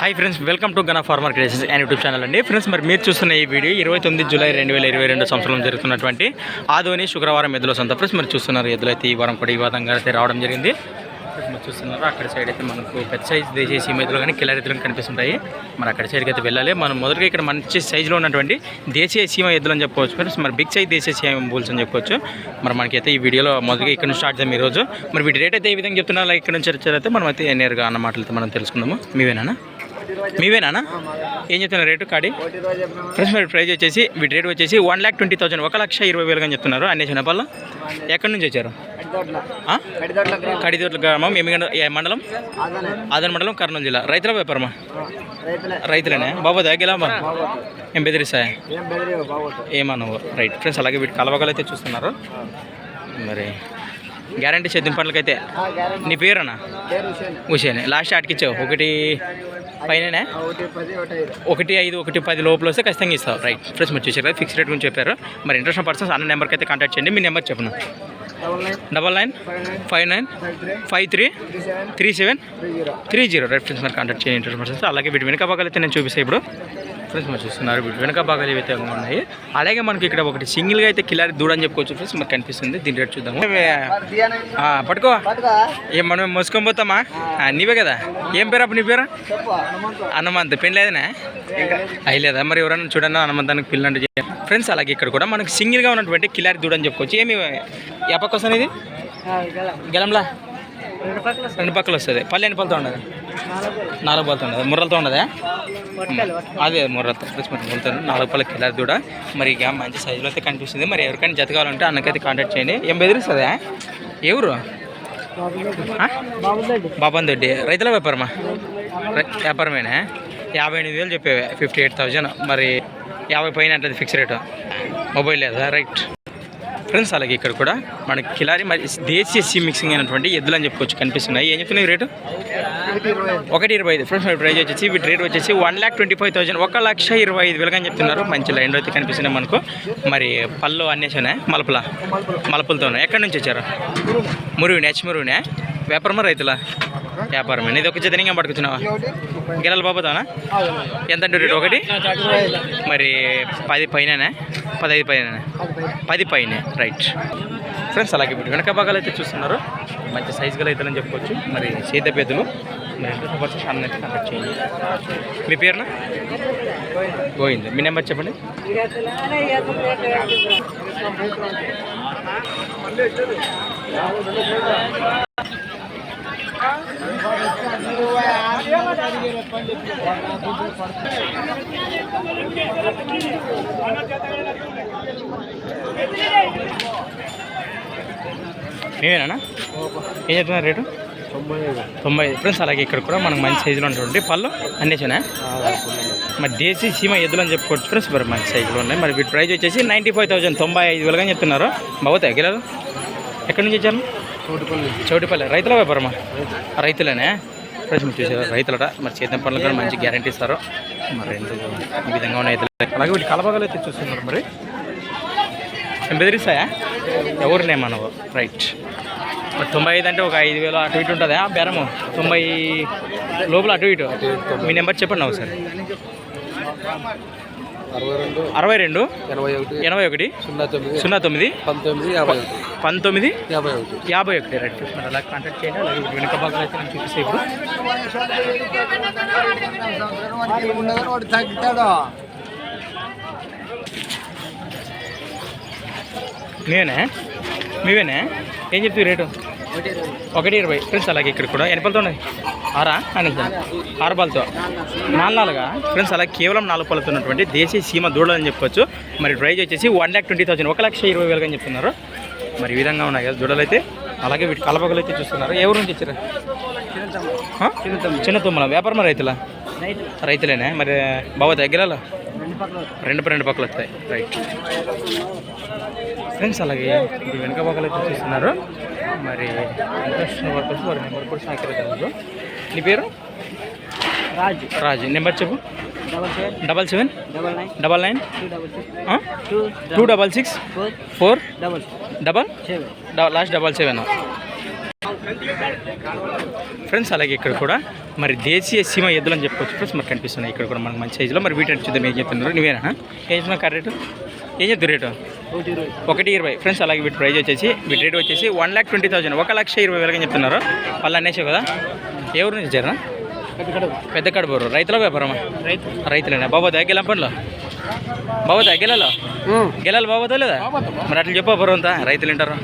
Hi friends welcome to Gana farmer creations and YouTube channel అండి. Friends మరి మీరు చూస్తున్న ఈ వీడియో ఇరవై తొమ్మిది జూలై రెండు వేల ఇరవై రెండు సంవత్సరంలో జరుగుతున్నటువంటి ఆదోని శుక్రవారం ఎద్దుల సొంత. ఫ్రెండ్స్ మరి చూస్తున్నారు ఎద్దులు అయితే ఈ వారం కూడా ఈ వారంగా అయితే రావడం జరిగింది. మీరు మరి చూస్తున్నారు? అక్కడ సైడ్ అయితే మనకు పెద్ద సైజ్ దేశీయ ఎద్దులు కానీ కిలర్ ఎద్దులు కనిపిస్తుంటాయి. మరి అక్కడ సైడ్కి అయితే వెళ్ళాలి. మనం మొదటిగా ఇక్కడ మంచి సైజులో ఉన్నటువంటి దేశీయ సీమ ఎద్దులు అని చెప్పుకోవచ్చు ఫ్రెండ్స్ మరి బిగ్ సైజ్ దేశీయ సీమ బుల్స్ అని చెప్పుకోవచ్చు మరి మనకైతే ఈ వీడియోలో మొదటిగా ఇక్కడ నుంచి స్టార్ట్ చేద్దాం ఈరోజు. మరి వీటి రేట్ అయితే ఏ విధంగా చెప్తున్నారు? ఇక్కడ నుంచి వచ్చారైతే మనం అయితే నేరుగా అన్న మాటలతో మనం తెలుసుకుందాము. మీవేనా మీవేనా ఏం చెప్తున్నారు రేటు కాడి? ఫ్రెండ్స్ మరి ప్రైస్ వచ్చేసి వీటి రేట్ వచ్చేసి వన్ ల్యాక్ ట్వంటీ థౌసండ్ ఒక లక్ష ఇరవై వేలుగా అని చెప్తున్నారు. అన్ని చిన్నపల్ల ఎక్కడి నుంచి వచ్చారు? కడిదోట్ల గ్రామం ఎమ్మిగండ మండలం? ఆదన్ మండలం కర్నూలు జిల్లా. రైతుల వ్యాపారమా? రైతులేనే. బాబు దగ్గర ఏం బెదిరిస్తాయా ఏమన్నావు రైట్ ఫ్రెండ్స్ అలాగే వీటి కలవగలు అయితే చూస్తున్నారు. మరి గ్యారంటీ చేద్దాం పనులకైతే. నీ పేరేనా? హుషేన్ లాస్ట్ ఆటకిచ్చావు ఒకటి పైననే? ఒకటి ఐదు. ఒకటి పది లోపల వస్తే ఖచ్చితంగా ఇస్తావు. రైట్ ఫ్రెండ్స్ మీరు చూసారు ఫిక్స్ రేట్ గురించి చెప్పారు. మరి ఇంట్రెస్ట్ పర్సన్స్ అన్న నెంబర్కి అయితే కాంటాక్ట్ చేయండి. మీ నెంబర్ చెప్పను. Double nine five nine five three three seven three zero right friends మరి కాంటాక్ట్ చేయండి ఇంట్రెస్ట్ పర్సన్స్ అలాగే వీటి వెనుక భాగాలు అయితే నేను చూపిస్తాను ఇప్పుడు. ఫ్రెండ్స్ మరి చూస్తున్నారు. వీటి వెనుక భాగాలు ఏవైతే ఉన్నాయి అలాగే మనకి ఇక్కడ ఒకటి సింగిల్గా అయితే కిలారి దూడ అని చెప్పుకోవచ్చు ఫ్రెండ్స్ మనకు కనిపిస్తుంది. దీని రేట్ చూద్దాము. ఆ, పట్టుకో. ఏం మనం మోసుకొని పోతామా? ఆ, నీవే కదా. ఏం పేరు అప్పుడు నీ పేరు? హనుమంత్. పెళ్ళి లేదనే అయ్యలేదా? మరి ఎవరన్నా చూడన్నా హనుమంతానికి పిల్లంటే ఫ్రెండ్స్ అలాగే ఇక్కడ కూడా మనకి సింగిల్గా ఉన్నటువంటి కిలారి దూడ అని చెప్పుకోవచ్చు ఏమి వస్తుంది ఇది? గెలంలా? రెండు పక్కలు వస్తుంది. పల్లె ఎన్ని పళ్ళతో ఉండదు? నాలుగు పళ్ళతో ఉండదు? ముర్రలతో ఉండదా? అదే ముర్రలతో ఫ్రెండ్స్ మరి ముర్రలతో నాలుగు పళ్ళ కిలారి దూడ మరి ఇక మంచి సైజులో అయితే కనిపిస్తుంది. మరి ఎవరికైనా జత కావాలంటే అన్నకైతే కాంటాక్ట్ చేయండి. ఏం బెదిరిస్తుందా ఎవరు బాబాన్ దొడ్డి రైతుల వ్యాపారమా? వ్యాపారమేనా? యాభై ఎనిమిది వేలు చెప్పేవే. ఫిఫ్టీ ఎయిట్ థౌజండ్ మరి యాభై పైన అంటే ఫిక్స్ రేటు మొబైల్ లేదా? రైట్. ఫ్రెండ్స్ అలాగే ఇక్కడ కూడా మనకి కిలారి మరి దేశీయ సీ మిక్సింగ్ అయినటువంటి ఎద్దులు అని చెప్పుకోవచ్చు కనిపిస్తున్నాయి. ఏం చెప్తున్నాయి రేటు? ఒకటి ఇరవై ఐదు. ఫ్రెండ్స్ ప్రైజ్ వచ్చేసి వీటి రేట్ వచ్చేసి one lakh twenty five thousand. ఒక లక్ష ఇరవై ఐదు వేలుగా అని చెప్తున్నారు. మంచి లైన్ అయితే కనిపిస్తున్నాయి మనకు. మరి పళ్ళు అన్నేసానే మలపల? మలపలతోనే? ఎక్కడి నుంచి వచ్చారు? మురువిని హెచ్ మురువినే వ్యాపారమా రైతుల? వ్యాపారమే ఇది ఒక చదనంగా పట్టుకొచ్చినావా? గిరాల బాబుతానా ఎంత అంటే రేటు? ఒకటి? మరి పది పైననే? పదహైదు పైన పది పైన రైట్. ఫ్రెండ్స్ అలాగే ఇప్పుడు వెనక భాగాలు అయితే చూస్తున్నారు. మంచి సైజు గల అవుతుందని చెప్పుకోవచ్చు. మరి చేత పెద్దలు మరి అయితే చేయండి. మీ పేరున? గోవింద్. మీ నెంబర్ చెప్పండి. మీవేనా? ఏం చెప్తున్నారు రేటు? తొంభై ఐదు. ఫ్రెండ్స్ అలాగే ఇక్కడ కూడా మనకు మంచి సైజులో ఉంటుంది పళ్ళు అన్నేసినా మరి దేశీ సీమ ఎద్దులు అని చెప్పుకోవచ్చు ఫ్రెండ్స్ మరి మంచి సైజులో ఉన్నాయి. మరి వీటి ప్రైస్ వచ్చేసి నైంటీ ఫైవ్ థౌసండ్ తొంభై ఐదు వేలుగా చెప్తున్నారు. బాగుతాయి గిలాలు ఎక్కడి నుంచి వచ్చారు చౌటిపల్లి. రైతుల వ్యాపారమా? రైతులేనే? మీరు చూసారు? రైతులట. మరి చేతిన పనులు కూడా మంచి గ్యారంటీ ఇస్తారు. మరి ఎందుకు ఈ విధంగా ఉన్నాయి. అలాగే వీటి కలపగలు అయితే చూస్తున్నారు మరి. బెదిరిస్తాయా ఎవరినేమనవు రైట్. మరి తొంభై ఐదు అంటే ఒక ఐదు వేలు అటు ఇటు ఉంటుందా? బేరము? తొంభై లోపల అటు ఇటు మీ నెంబర్ చెప్పండి ఒకసారి. అరవై రెండు రెండు ఎనభై ఒకటి ఎనభై ఒకటి సున్నా తొమ్మిది సున్నా తొమ్మిది పంతొమ్మిది యాభై ఒకటి. పంతొమ్మిది యాభై ఒకటి. యాభై ఒకటి. రైట్ మరి అలా కాంటాక్ట్ చేయండి. అలాగే వెనుక భాగాలు అయితే నేను చూపిస్తే ఇప్పుడు. మీవేనా మీవేనా? ఏం చెప్తావు రేటు? ఒకటి ఇరవై. ఫ్రెండ్స్ అలాగే ఇక్కడ కూడా. ఎనపలతో ఉన్నాయి? ఆరా? అని ఆరు పాలతో నాలుగు నాలుగా? ఫ్రెండ్స్ అలా కేవలం నాలుగు పాలతో ఉన్నటువంటి దేశీయ సీమ దూడలు అని చెప్పొచ్చు మరి ప్రైజ్ వచ్చేసి వన్ ల్యాక్ ట్వంటీ థౌసండ్. ఒక లక్ష ఇరవై వేలుగా అని చెప్తున్నారు. మరి ఈ విధంగా ఉన్నాయి కదా దూడలు అయితే. అలాగే వీటి కలపగలు అయితే చూస్తున్నారు. ఎవరు నుంచి ఇచ్చారు చిన్న తుమ్మల వ్యాపారం రైతుల? రైతులేనే? మరి బాబా దగ్గర రెండు రెండు పక్కలు వస్తాయి. రైట్. ఫ్రెండ్స్ అలాగే ఇది వెనుక పక్కలు అయితే చూస్తున్నారు. మరి ఇంట్రెస్ట్ వర్కర్స్ వారి నెంబర్ కూడా నీ పేరు? రాజు. రాజు. నెంబర్ చెప్పు. Double seven. Double seven? Double nine. Double nine? Two double six. Four. Four? Double. Double? Last double seven. Friends అలాగే ఇక్కడ కూడా మరి దేశీయ సీమ ఎద్దులు అని చెప్పుకోవచ్చు ఫ్రెండ్స్ మరి కనిపిస్తున్నాయి. ఇక్కడ కూడా మనకు మంచి సైజులో మరి వీటి చూద్దాం. ఏం చెప్తున్నారు? నువ్వేనా? ఏం చెప్తున్నా కరెక్ట్ రేటు? ఏం చెప్తారు రేటు? ఒకటి ఇరవై. ఫ్రెండ్స్ అలాగే వీటి ప్రైస్ వచ్చేసి వీటి రేట్ వచ్చేసి వన్ ల్యాక్ ట్వంటీ థౌసండ్ ఒక లక్ష ఇరవై వేలకి చెప్తున్నారు? వాళ్ళు అనేసావు కదా? ఎవరు నుంచి వచ్చారా? పెద్ద కడుబోరు రైతుల వ్యాపారమా? రైతు. రైతులేనా? బాబా దగ్గర పనులు? బాబా గెలాలో గెలాలి బాబోదా లేదా మరి అట్లా చెప్పా బరువు అంతా రైతులు వింటారు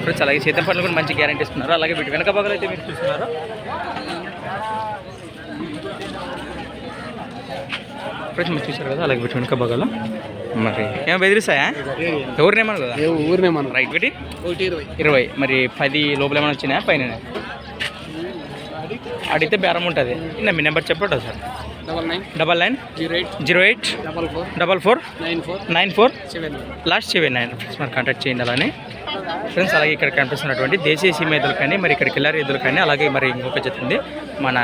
ఫ్రెండ్స్ అలాగే చేతన పనులు కూడా మంచి గ్యారంటీ ఇస్తున్నారు. అలాగే వీటి వెనక భాగాలు అయితే మీరు చూస్తున్నారు. ఫ్రెండ్స్ మీరు చూసారు కదా అలాగే వీటి వెనక భాగాలు. మరి ఏమో బెదిరిస్తాయా? ఎవరినేమను కదా? ఊరినే మనం రైట్ పెట్టి ఒకటి ఇరవై. మరి పది లోపల ఏమైనా వచ్చినాయా? పైన? అడిగితే బేరం ఉంటుంది. నిన్న మీ నెంబర్ చెప్పండి sir? Double nine. Double nine. Zero eight. Zero eight. Double four. Double four. Nine four. Nine four. Seven. Last seven. Nine. మరి కాంటాక్ట్ చేయండి అలానే. ఫ్రెండ్స్ అలాగే ఇక్కడ కనిపిస్తున్నటువంటి దేశీయ సీమ ఎద్దులు కానీ మరి ఇక్కడ కిల్లర్ ఎదురు కానీ అలాగే మరి ఇంకొక జత ఉంది మన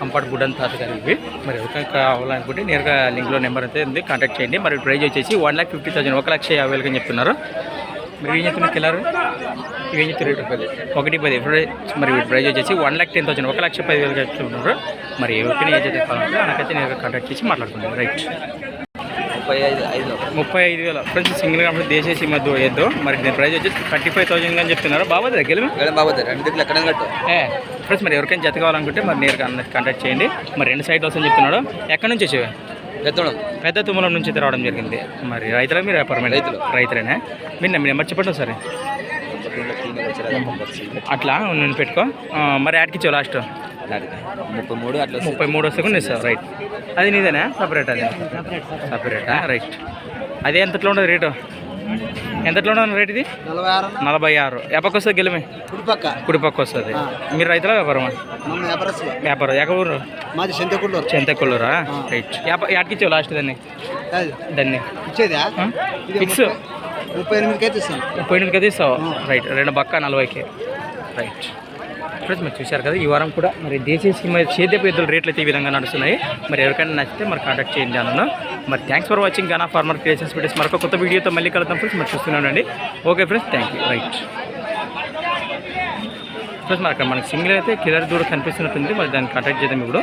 కంఫర్ట్ గుడ్ అని తాత గారు ఇవి మరి ఎవరికైనా కావాలనుకుంటే నేరుగా లింక్లో నెంబర్ అయితే ఉంది కాంటాక్ట్ చేయండి. మరి ప్రైజ్ వచ్చేసి వన్ ల్యాక్ ఫిఫ్టీ థౌసండ్ ఒక లక్ష యాభై వేలకని చెప్తున్నారు. మీరు ఏం చెప్తున్నారు కిల్లర్? ఇవి ఏం చెప్తారు పది. ఒకటి పది. మరి ప్రైజ్ వచ్చేసి వన్ ల్యాక్ టెన్ థౌసండ్ ఒక లక్ష పది వేలు చెప్తున్నారు. మరి ఎవరికైనా ఏ కావాలంటే మనకైతే నేరుగా కాంటాక్ట్ చేసి మాట్లాడుకుందాం. రైట్. ముప్పై ఐదు ఐదు ముప్పై ఐదు వేల. ఫ్రెండ్స్ సింగిల్ కంపెనీ దేశీయ మధ్య వేద్దు మరి దీని ప్రైస్ వచ్చి థర్టీ ఫైవ్ థౌసండ్ అని చెప్తున్నారు. బాబా దగ్గర మేడం బాబోద్దు రెండు దిక్కులు ఎక్కడ కట్టు. ఏ ఫ్రెండ్స్ మరి ఎవరికైనా జత కావాలనుకుంటే మరి నేరుగా కాంటాక్ట్ చేయండి. మరి రెండు సైడ్ వస్తుందని చెప్తున్నాడు. ఎక్కడి నుంచి వచ్చేవి? ఎత్తడం పెద్ద తుమ్మలం నుంచి రావడం జరిగింది. మరి రైతుల మీరు? వ్యాపారం రైతులు. రైతులేనా? మీరు మీ నెంబర్ చెప్పండి సరే అట్లా? నేను పెట్టుకో. మరి యాడ్కి లాస్ట్? ముప్పై మూడు అట్లా ముప్పై మూడు వస్తే కూడా ఇస్తావు రైట్ అది నీదేనా? సపరేట్ అది? సపరేటా రైట్ అది ఎంతట్లో ఉండదు రేటు? ఎంతట్లో ఉండదు రేట్ ఇది? నలభై ఆరు నలభై ఆరు. ఎప్పకి వస్తుంది గెలిమే? కుడిపక్క. కుడి పక్క వస్తుంది. మీరు రైతుల వ్యాపారమా? వ్యాపారం. ఎక్కడ ఊరు? చెంతకొల్లూరా రైట్ యాడ్కిచ్చావు లాస్ట్ దాన్ని? దాన్ని. ఇచ్చేదా? ఫిక్స్ ముప్పై ఎనిమిదికి అయితే ఇస్తాను ముప్పై ఎనిమిదికి అయితే ఇస్తావు? రైట్ రెండు బక్క నలభైకి. రైట్ ఫ్రెండ్స్ మీరు చూశారు కదా ఈ వారం కూడా మరి దేశీయ మరి సేద్యపు ఎద్దుల రేట్లు అయితే ఈ విధంగా నడుస్తున్నాయి. మరి ఎవరికైనా నచ్చితే మరి కాంటాక్ట్ చేయండి అన్న. మరి thanks for watching Gana farmer creations videos మరొక కొత్త వీడియోతో మళ్ళీ కలుద్దాం ఫ్రెండ్స్ మరి చూస్తున్నానండి. Okay friends thank you right friends మరి అక్కడ మనకి సింగిల్ అయితే కిలర్ దూరం కనిపిస్తున్నట్టుంది. మరి దాన్ని కాంటాక్ట్ చేద్దాం ఇప్పుడు.